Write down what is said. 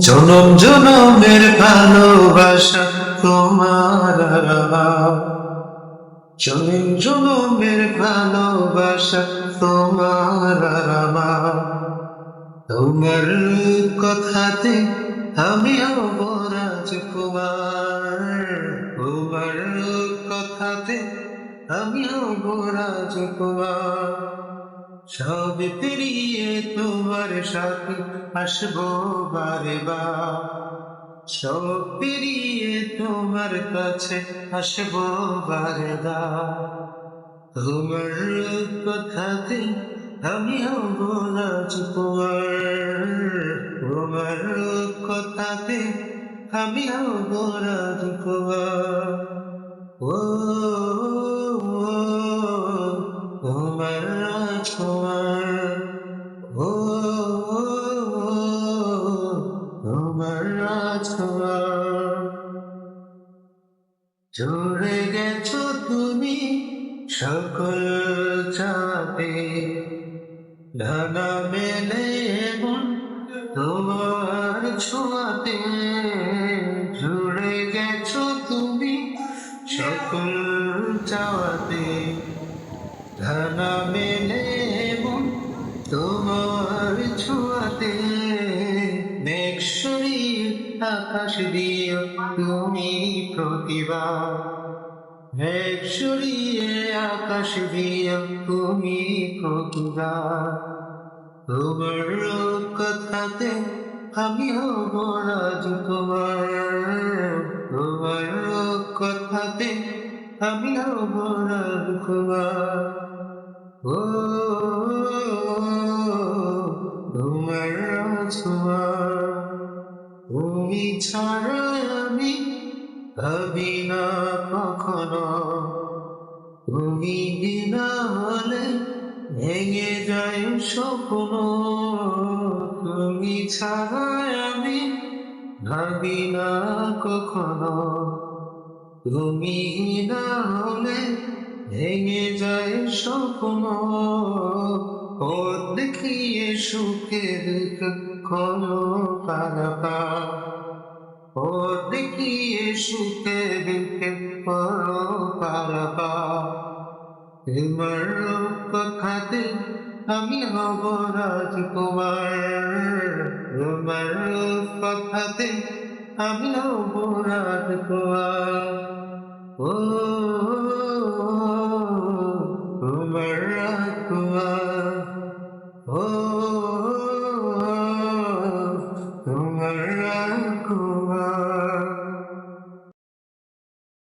জনম জনমের ভালোবাসা তোমার। জনম জনমের ভালোবাসা তোমার। তোমার কথাতে আমি অবরাজ কুমার তোমার কথাতে আমি অবরাজ কুমার সব পেরিয়ে তোমার সাথে আসব বারে বার সব পেরিয়ে তোমার কাছে আসব বারে তোমার কথাতে আমি অবরাজ কুমার তোমার কথাতে আমি অবরাজ কুমার ও জুড়ে গেছো তুমি সকল চাপে। ডানা মেলে তোমার ছোঁয়াতে। জুড়ে গেছো তুমি সকল চাওয়াতে। ডানা মেলে আকাশ দিও তুমি প্রতিভা। মেঘ আকাশ দিও তুমি প্রতিভা। তোমার কথাতে আমি হব রাজকুমার তোমার তোমার কথাতে আমি হব রাজকুমার ও তোমার রাজকুমার। তুমি ছাড়া আমি ভাবি না কখনো। তুমি বিনা হলে ভেঙে যায় স্বপ্ন। তুমি ছাড়া আমি ভাবি না কখনো। তুমি না হলে ভেঙে যায় স্বপ্ন। ও দেখিয়ে সুখের পারাপা ও দেখিয়ে সুখের পড়ো পারবা। তোমার কথাতে আমি হব রাজকুমার। তোমার কথাতে আমি হব রাজকুমার। ও